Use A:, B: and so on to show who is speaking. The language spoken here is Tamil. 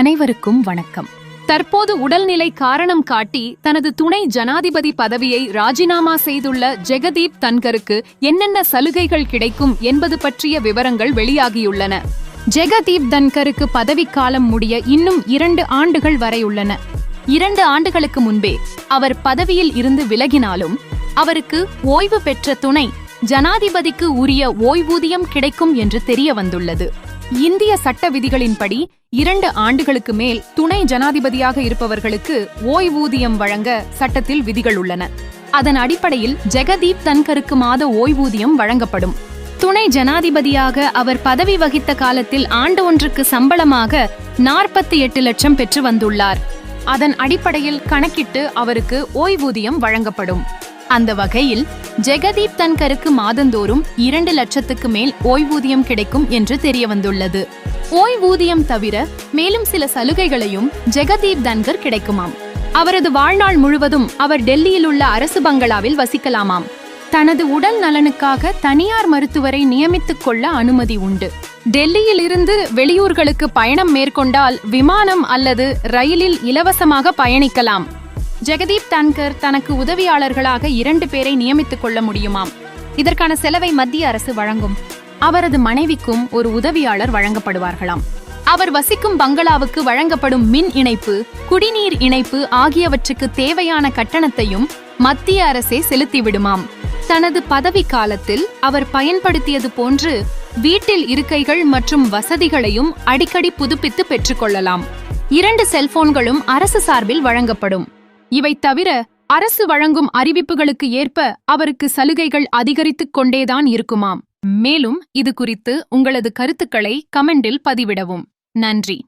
A: அனைவருக்கும் வணக்கம். தற்போது உடல்நிலை காரணம் காட்டி தனது துணை ஜனாதிபதி பதவியை ராஜினாமா செய்துள்ள ஜெகதீப் தன்கருக்கு என்னென்ன சலுகைகள் கிடைக்கும் என்பது பற்றிய விவரங்கள் வெளியாகியுள்ளன. ஜெகதீப் தன்கருக்கு பதவிக்காலம் முடிய இன்னும் இரண்டு ஆண்டுகள் வரை உள்ளன இரண்டு ஆண்டுகளுக்கு முன்பே அவர் பதவியில் இருந்து விலகினாலும் அவருக்கு ஓய்வு பெற்ற துணை ஜனாதிபதிக்கு உரிய ஓய்வூதியம் கிடைக்கும் என்று தெரிய வந்துள்ளது இந்திய சட்ட விதிகளின்படி இரண்டு ஆண்டுகளுக்கு மேல் துணை ஜனாதிபதியாக இருப்பவர்களுக்கு ஓய்வூதியம் வழங்க சட்டத்தில் விதிகள் உள்ளன. அதன் அடிப்படையில் ஜெகதீப் தன்கருக்கு மாத ஓய்வூதியம் வழங்கப்படும். துணை ஜனாதிபதியாக அவர் பதவி வகித்த காலத்தில் ஆண்டு ஒன்றுக்கு சம்பளமாக நாற்பத்தி எட்டு லட்சம் பெற்று வந்துள்ளார். அதன் அடிப்படையில் கணக்கிட்டு அவருக்கு ஓய்வூதியம் வழங்கப்படும். அந்த வகையில் ஜெகதீப் தன்கருக்கு மாதந்தோறும் இரண்டு லட்சத்துக்கு மேல் ஓய்வூதியம் கிடைக்கும் என்று தெரிய வந்துள்ளது ஓய்வூதியம் தவிர மேலும் சில சலுகைகளையும் ஜெகதீப் தன்கர் கிடைக்குமாம். அவரது வாழ்நாள் முழுவதும் அவர் டெல்லியில் உள்ள அரசு பங்களாவில் வசிக்கலாமாம். தனது உடல் நலனுக்காக தனியார் மருத்துவரை நியமித்துக் கொள்ள அனுமதி உண்டு. டெல்லியில் இருந்து வெளியூர்களுக்கு பயணம் மேற்கொண்டால் விமானம் அல்லது ரயிலில் இலவசமாக பயணிக்கலாம். ஜெகதீப் தன்கர் தனக்கு உதவியாளர்களாக இரண்டு பேரை நியமித்துக் கொள்ள முடியுமாம்? இதற்கான செலவை மத்திய அரசு வழங்கும். அவரது மனைவிக்கும் ஒரு உதவியாளர் வழங்கப்படுவார்களாம். அவர் வசிக்கும் பங்களாவுக்கு வழங்கப்படும் மின் இணைப்பு குடிநீர் இணைப்பு ஆகியவற்றுக்கு தேவையான கட்டணத்தையும் மத்திய அரசே செலுத்திவிடுமாம். தனது பதவி காலத்தில் அவர் பயன்படுத்தியது போன்று வீட்டில் இருக்கைகள் மற்றும் வசதிகளையும் அடிக்கடி புதுப்பித்து பெற்றுக்கொள்ளலாம் இரண்டு செல்போன்களும் அரசு சார்பில் வழங்கப்படும். இவை தவிர அரசு வழங்கும் அறிவிப்புகளுக்கு ஏற்ப அவருக்கு சலுகைகள் அதிகரித்துக் கொண்டேதான் இருக்குமாம். மேலும் இது குறித்து உங்களது கருத்துக்களை கமெண்டில் பதிவிடவும். நன்றி.